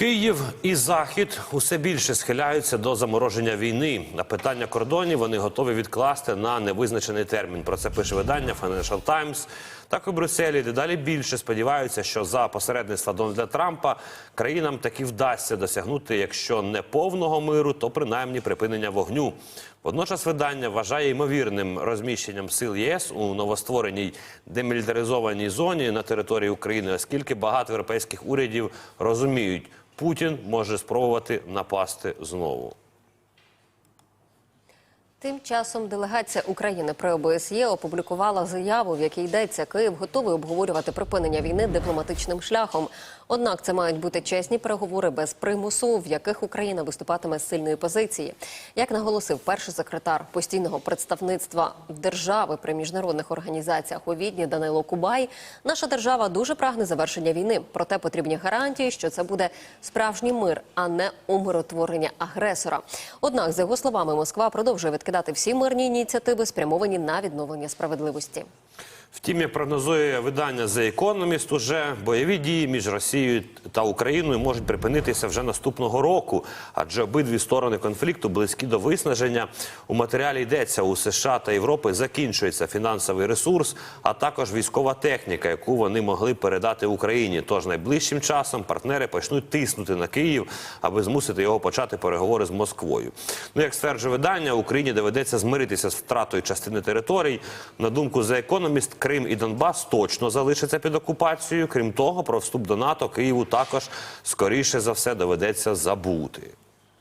Київ і Захід усе більше схиляються до замороження війни. На питання кордонів вони готові відкласти на невизначений термін. Про це пише видання Financial Times. Так у Брюсселі дедалі більше сподіваються, що за посередництва Дональда Трампа країнам таки вдасться досягнути, якщо не повного миру, то принаймні припинення вогню. Водночас видання вважає ймовірним розміщенням сил ЄС у новоствореній демілітаризованій зоні на території України, оскільки багато європейських урядів розуміють, Путін може спробувати напасти знову. Тим часом делегація України при ОБСЄ опублікувала заяву, в якій йдеться, Київ готовий обговорювати припинення війни дипломатичним шляхом. Однак це мають бути чесні переговори без примусу, в яких Україна виступатиме з сильної позиції. Як наголосив перший секретар постійного представництва держави при міжнародних організаціях у Відні Данило Кубай, наша держава дуже прагне завершення війни. Проте потрібні гарантії, що це буде справжній мир, а не умиротворення агресора. Однак, за його словами, Москва продовжує відкидати всі мирні ініціативи, спрямовані на відновлення справедливості. Втім, як прогнозує видання The Economist, уже бойові дії між Росією та Україною можуть припинитися вже наступного року, адже обидві сторони конфлікту близькі до виснаження. У матеріалі йдеться у США та Європи закінчується фінансовий ресурс, а також військова техніка, яку вони могли передати Україні. Тож найближчим часом партнери почнуть тиснути на Київ, аби змусити його почати переговори з Москвою. Ну як стверджує видання, Україні доведеться змиритися з втратою частини територій. На думку The Economist, Крим і Донбас точно залишаться під окупацією. Крім того, про вступ до НАТО Києву також скоріше за все доведеться забути.